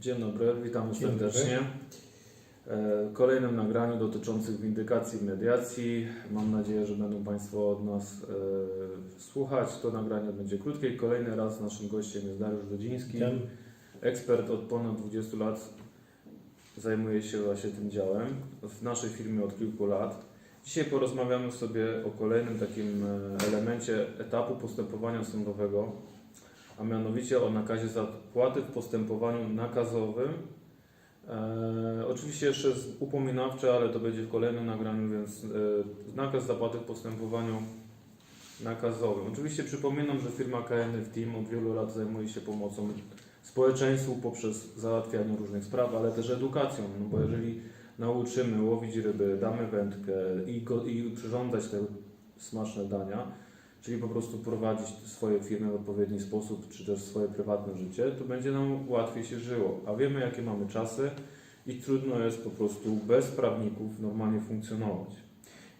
Dzień dobry, Dzień dobry. serdecznie. E, Kolejnym nagraniu dotyczącym windykacji i mediacji. Mam nadzieję, że będą Państwo od nas e, słuchać. To nagranie będzie krótkie. Kolejny raz naszym gościem jest Dariusz Dodziński, Witam. ekspert od ponad 20 lat. Zajmuje się właśnie tym działem. W naszej firmie od kilku lat. Dzisiaj porozmawiamy sobie o kolejnym takim e, elemencie etapu postępowania sądowego, a mianowicie o nakazie zapłaty w postępowaniu nakazowym. E, oczywiście jeszcze jest upominawcze, ale to będzie w kolejnym nagraniu, więc e, nakaz zapłaty w postępowaniu nakazowym. Oczywiście przypominam, że firma KNF Team od wielu lat zajmuje się pomocą społeczeństwu poprzez załatwianie różnych spraw, ale też edukacją, no bo jeżeli nauczymy łowić ryby, damy wędkę i, i przyrządzać te smaczne dania, czyli po prostu prowadzić swoje firmy w odpowiedni sposób, czy też swoje prywatne życie, to będzie nam łatwiej się żyło. A wiemy, jakie mamy czasy i trudno jest po prostu bez prawników normalnie funkcjonować.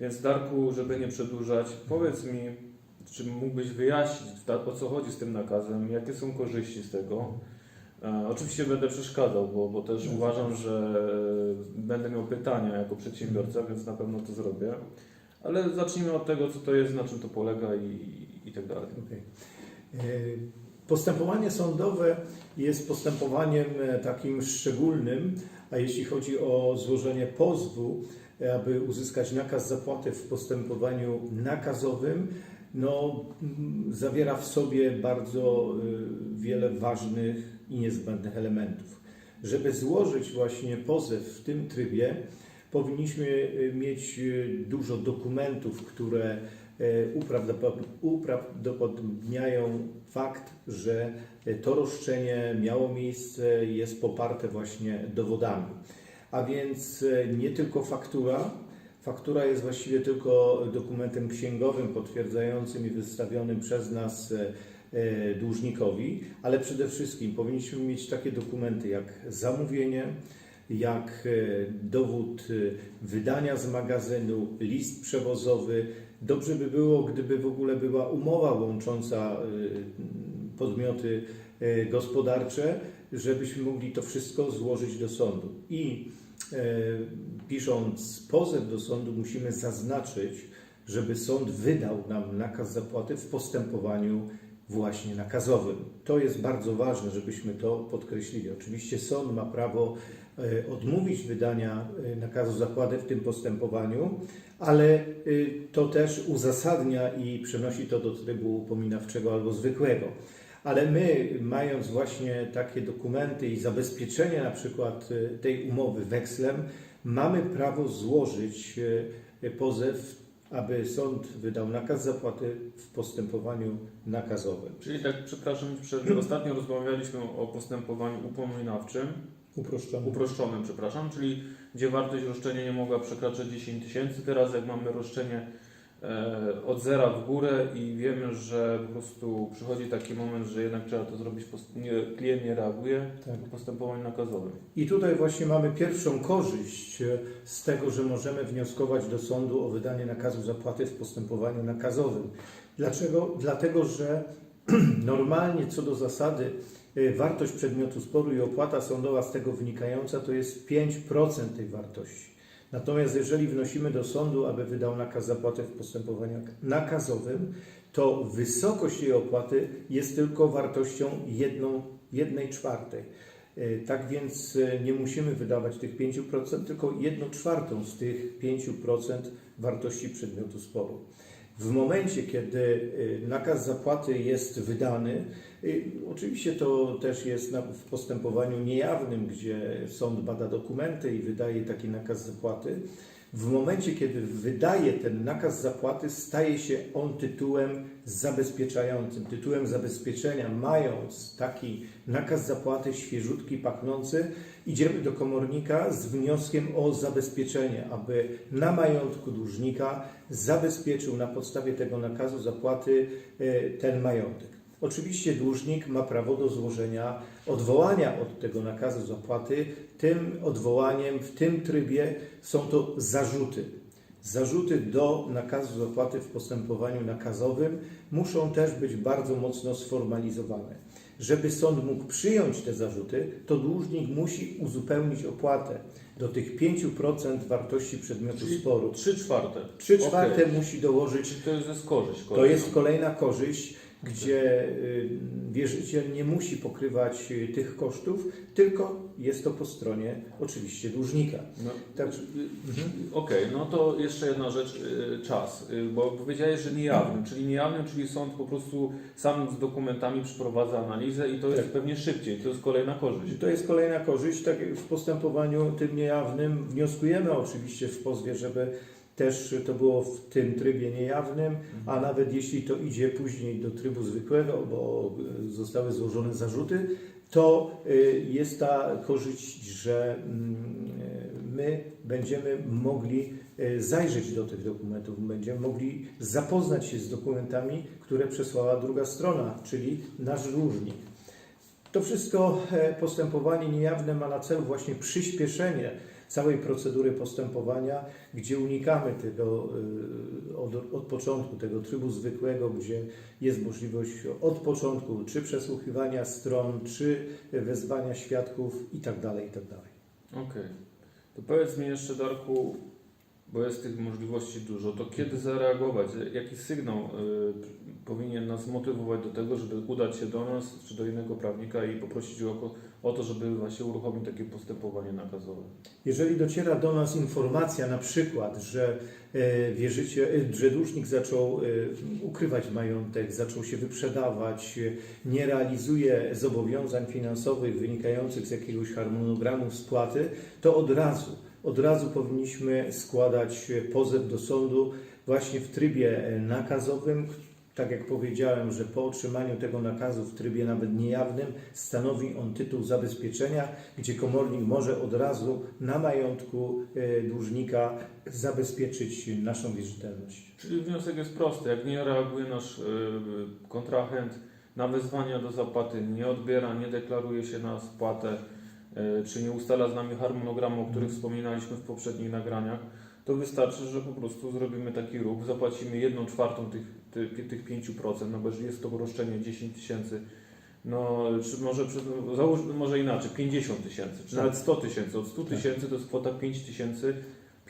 Więc Darku, żeby nie przedłużać, powiedz mi, czy mógłbyś wyjaśnić, o co chodzi z tym nakazem, jakie są korzyści z tego? E, oczywiście będę przeszkadzał, bo, bo też uważam, że będę miał pytania jako przedsiębiorca, więc na pewno to zrobię. Ale zacznijmy od tego, co to jest, na czym to polega i, i tak dalej. Okej. E, Postępowanie sądowe jest postępowaniem e, takim szczególnym, a jeśli chodzi o złożenie pozwu, e, aby uzyskać nakaz zapłaty w postępowaniu nakazowym, no, mm, zawiera w sobie bardzo wiele ważnych i niezbędnych elementów. Żeby złożyć właśnie pozew w tym trybie, powinniśmy e, mieć e, dużo dokumentów, które e, uprawdopod- uprawdopodobniają fakt, że e, to roszczenie miało miejsce, jest poparte właśnie dowodami. A więc e, nie tylko faktura. Faktura jest właściwie tylko dokumentem księgowym potwierdzającym i wystawionym przez nas dłużnikowi, ale przede wszystkim powinniśmy mieć takie dokumenty jak zamówienie, jak e, dowód e, wydania z magazynu, list przewozowy. Dobrze by było, gdyby w ogóle była umowa łącząca e, podmioty gospodarcze, żebyśmy mogli to wszystko złożyć do sądu. I pisząc pozew do sądu, musimy zaznaczyć, żeby sąd wydał nam nakaz zapłaty w postępowaniu właśnie nakazowym. To jest bardzo ważne, żebyśmy to podkreślili. Oczywiście sąd ma prawo e, odmówić wydania e, nakazu zapłaty w tym postępowaniu, ale e, to też uzasadnia i przenosi to do trybu upominawczego albo zwykłego. Ale my, mając właśnie takie dokumenty i zabezpieczenie na przykład tej umowy wekslem, mamy prawo złożyć pozew, aby sąd wydał nakaz zapłaty w postępowaniu nakazowym. Czyli tak, przepraszam, przed, ostatnio rozmawialiśmy o postępowaniu upominawczym, Uproszczony. uproszczonym, przepraszam, czyli gdzie wartość roszczenia nie mogła przekraczać 10 tysięcy. Teraz jak mamy roszczenie od zera w górę i wiemy, że po prostu przychodzi taki moment, że jednak trzeba to zrobić, nie, klient nie reaguje Tak. w postępowaniu nakazowym. I tutaj właśnie mamy pierwszą korzyść e, z tego, że możemy wnioskować do sądu o wydanie nakazu zapłaty w postępowaniu nakazowym. Dlaczego? Dlatego, że normalnie co do zasady e, wartość przedmiotu sporu i opłata sądowa z tego wynikająca to jest 5% tej wartości. Natomiast jeżeli wnosimy do sądu, aby wydał nakaz zapłaty w postępowaniu nakazowym, to wysokość tej opłaty jest tylko wartością jedną, jednej czwartej. E, Tak więc e, nie musimy wydawać tych 5%, tylko 1 czwartą z tych 5% wartości przedmiotu sporu. W momencie, kiedy e, nakaz zapłaty jest wydany, e, oczywiście to też jest w postępowaniu niejawnym, gdzie sąd bada dokumenty i wydaje taki nakaz zapłaty. W momencie, kiedy wydaje ten nakaz zapłaty, staje się on tytułem zabezpieczającym, tytułem zabezpieczenia. Mając taki nakaz zapłaty świeżutki, pachnący, idziemy do komornika z wnioskiem o zabezpieczenie, aby na majątku dłużnika zabezpieczył na podstawie tego nakazu zapłaty e, ten majątek. Oczywiście dłużnik ma prawo do złożenia odwołania od tego nakazu zapłaty. Tym odwołaniem w tym trybie są to zarzuty. Zarzuty do nakazu zapłaty w postępowaniu nakazowym muszą też być bardzo mocno sformalizowane. żeby sąd mógł przyjąć te zarzuty, to dłużnik musi uzupełnić opłatę do tych 5% wartości przedmiotu Czyli sporu. 3 czwarte. 3 czwarte Okej. musi dołożyć Czyli to jest korzyść. to kolejna. jest kolejna korzyść, gdzie y, wierzyciel nie musi pokrywać y, tych kosztów, tylko jest to po stronie oczywiście dłużnika. No, Także- y, Okej, no to jeszcze jedna rzecz, czas, bo powiedziałeś, że niejawnym, czyli niejawnym, czyli sąd po prostu sam z dokumentami przeprowadza analizę i to jest Tak. pewnie szybciej, to jest kolejna korzyść. To jest kolejna korzyść. Tak jak w postępowaniu tym niejawnym wnioskujemy oczywiście w pozwie, żeby też to było w tym trybie niejawnym, a nawet jeśli to idzie później do trybu zwykłego, bo zostały złożone zarzuty, to y, jest ta korzyść, że mm, my będziemy mogli y, zajrzeć do tych dokumentów, będziemy mogli zapoznać się z dokumentami, które przesłała druga strona, czyli nasz dłużnik. To wszystko e, postępowanie niejawne ma na celu właśnie przyspieszenie całej procedury postępowania, gdzie unikamy tego e, od, od początku, tego trybu zwykłego, gdzie jest możliwość od początku czy przesłuchiwania stron, czy wezwania świadków itd. itd. Okej. To powiedz mi jeszcze, Darku, bo jest tych możliwości dużo, to kiedy zareagować? Jaki sygnał y, powinien nas zmotywować do tego, żeby udać się do nas czy do innego prawnika i poprosić o, o to, żeby właśnie uruchomić takie postępowanie nakazowe? Jeżeli dociera do nas informacja na przykład, że e, wierzycie, e, że dłużnik zaczął e, ukrywać majątek, zaczął się wyprzedawać, nie realizuje zobowiązań finansowych wynikających z jakiegoś harmonogramu spłaty, to od razu, od razu powinniśmy składać e, pozew do sądu właśnie w trybie e, nakazowym, tak jak powiedziałem, że po otrzymaniu tego nakazu w trybie nawet niejawnym stanowi on tytuł zabezpieczenia, gdzie komornik może od razu na majątku e, dłużnika zabezpieczyć naszą wierzytelność. Czyli wniosek jest prosty. Jak nie reaguje nasz y, kontrahent na wezwania do zapłaty, nie odbiera, nie deklaruje się na spłatę, czy nie ustala z nami harmonogramu, o których wspominaliśmy w poprzednich nagraniach, to wystarczy, że po prostu zrobimy taki ruch, zapłacimy jedną czwartą tych, tych, tych 5%, no bo jeżeli jest to roszczenie 10 tysięcy, no czy może, załóż, może inaczej, 50 tysięcy, czy Tak. nawet 100 tysięcy. Od 100 Tak. tysięcy to jest kwota 5 tysięcy,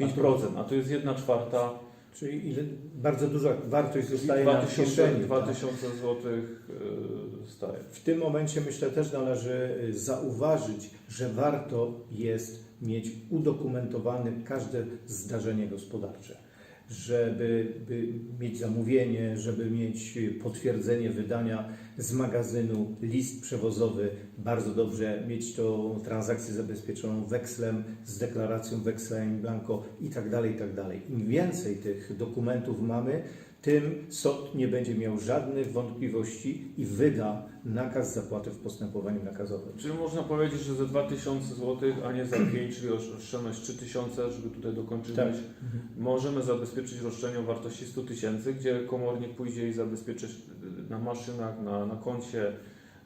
5%, a to jest jedna czwarta Czyli ile, bardzo duża wartość zostaje na 2000, kieszeni. tak? 2000 zł staje. W tym momencie myślę też należy y, zauważyć, że warto jest mieć udokumentowane każde zdarzenie gospodarcze. Żeby by mieć zamówienie, żeby mieć y, potwierdzenie wydania z magazynu, list przewozowy, bardzo dobrze mieć tą transakcję zabezpieczoną wekslem, z deklaracją weksla in blanco i tak dalej, i tak dalej. Im więcej tych dokumentów mamy, tym sąd nie będzie miał żadnych wątpliwości i wyda nakaz zapłaty w postępowaniu nakazowym. Czyli można powiedzieć, że za 2000 zł, a nie za 5, czyli oszczędność 3000, żeby tutaj dokończyć Tak. myśl, możemy zabezpieczyć roszczenie o wartości 100 tysięcy, gdzie komornik pójdzie i zabezpieczy na maszynach, na, na koncie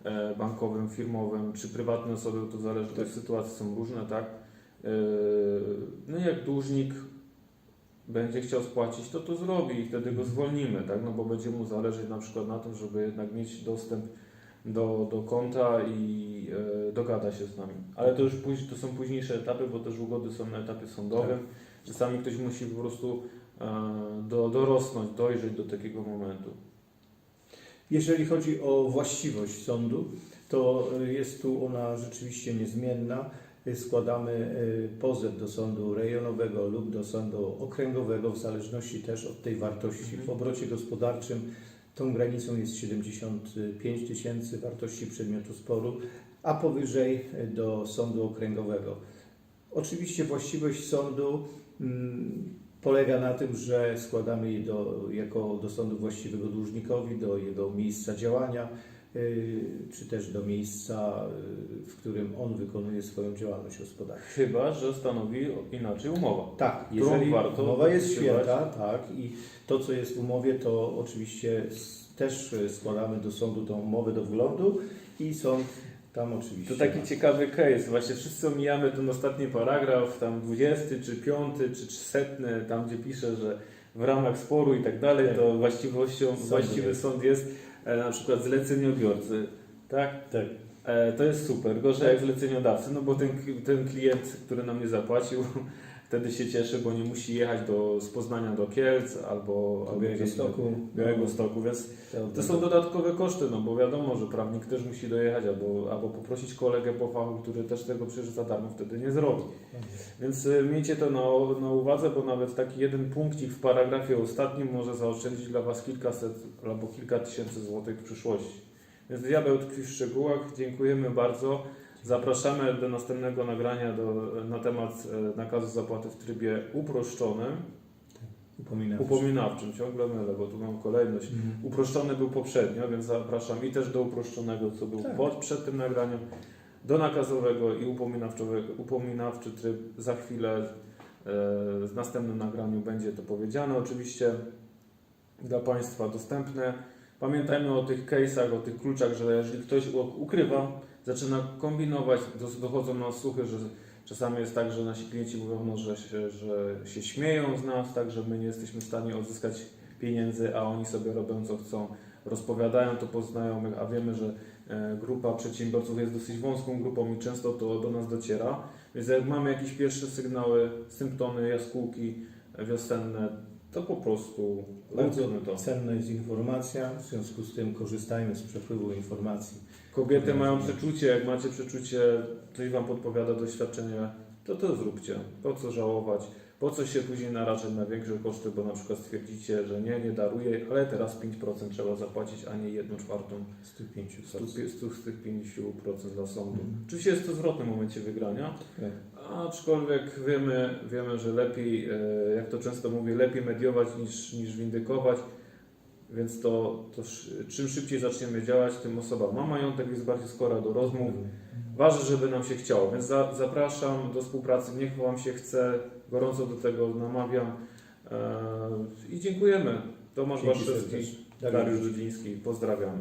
e, bankowym, firmowym, czy prywatne osoby, to zależy, te sytuacje są różne, tak? E, No i jak dłużnik będzie chciał spłacić, to to zrobi i wtedy go zwolnimy, tak? No bo będzie mu zależeć na przykład na tym, żeby jednak mieć dostęp do, do konta i e, dogada się z nami. Ale to już później, to są późniejsze etapy, bo też ugody są na etapie sądowym. Czasami ktoś musi po prostu e, do, dorosnąć, dojrzeć do takiego momentu. Jeżeli chodzi o właściwość sądu, to jest tu ona rzeczywiście niezmienna. Składamy y, pozew do sądu rejonowego lub do sądu okręgowego, w zależności też od tej wartości. W obrocie gospodarczym tą granicą jest 75 tysięcy wartości przedmiotu sporu, a powyżej y, do sądu okręgowego. Oczywiście właściwość sądu mm, polega na tym, że składamy je do, jako do sądu właściwego dłużnikowi, do jego miejsca działania, czy też do miejsca, y, w którym on wykonuje swoją działalność gospodarczą. Chyba, że stanowi inaczej umowa. Tak, jeżeli umowa jest święta, tak, i to, co jest w umowie, to oczywiście też y, składamy do sądu tą umowę do wglądu i sąd tam oczywiście. To taki ciekawy case. Właśnie wszyscy omijamy ten ostatni paragraf, tam 20 czy 5 czy 300, tam gdzie pisze, że w ramach sporu i tak dalej, Tak. to właściwością, właściwy sąd jest na przykład zleceniobiorcy. Tak? Tak. E, to jest super. Gorzej jak zleceniodawcy, no bo ten, ten klient, który nam nie zapłacił, wtedy się cieszy, bo nie musi jechać do, z Poznania do Kielc albo, do Stoku. Białego Stoku, więc to są dodatkowe koszty, no bo wiadomo, że prawnik też musi dojechać albo, albo poprosić kolegę po fachu, który też tego przecież za darmo wtedy nie zrobi. Więc y, miejcie to na, na uwadze, bo nawet taki jeden punkcik w paragrafie ostatnim może zaoszczędzić dla Was kilkaset albo kilka tysięcy złotych w przyszłości. Więc diabeł tkwi w szczegółach. Dziękujemy bardzo. Zapraszamy do następnego nagrania do, na temat e, nakazu zapłaty w trybie uproszczonym, Upominam. upominawczym. Ciągle mylę, bo tu mam kolejność. Mhm. Uproszczony był poprzednio, więc zapraszam i też do uproszczonego, co był Tak. pod, przed tym nagraniem, do nakazowego i upominawczego, upominawczy tryb za chwilę e, w następnym nagraniu będzie to powiedziane. Oczywiście dla Państwa dostępne. Pamiętajmy o tych case'ach, o tych kluczach, że jeżeli ktoś ukrywa, zaczyna kombinować, dochodzą nas słuchy, że czasami jest tak, że nasi klienci mówią, no, że, się, że się śmieją z nas, tak, że my nie jesteśmy w stanie odzyskać pieniędzy, a oni sobie robią co chcą, rozpowiadają to po znajomych, a wiemy, że e, grupa przedsiębiorców jest dosyć wąską grupą i często to do nas dociera. Więc jak mamy jakieś pierwsze sygnały, symptomy, jaskółki wiosenne, to po prostu Bardzo to. cenna jest informacja, w związku z tym korzystajmy z przepływu informacji. Kobiety mają przeczucie, jak macie przeczucie, coś Wam podpowiada doświadczenie, to to zróbcie. Po co żałować? Po co się później narażać na większe koszty, bo na przykład stwierdzicie, że nie, nie daruję, ale teraz 5% trzeba zapłacić, a nie 1 czwartą Z tych pięciu z, tych- z, tych- z tych 50% dla sądu. Mhm. Oczywiście jest to zwrotne w momencie wygrania, Tak. aczkolwiek wiemy, wiemy, że lepiej, e, jak to często mówię, lepiej mediować niż, niż windykować. Więc to, to czym szybciej zaczniemy działać, tym osoba ma majątek, jest bardziej skora do rozmów. Ważne, żeby nam się chciało, więc za, zapraszam do współpracy. Niech Wam się chce, gorąco do tego namawiam e, i dziękujemy. Tomasz Dzięki serdecznie. Dariusz Dudziński, pozdrawiamy.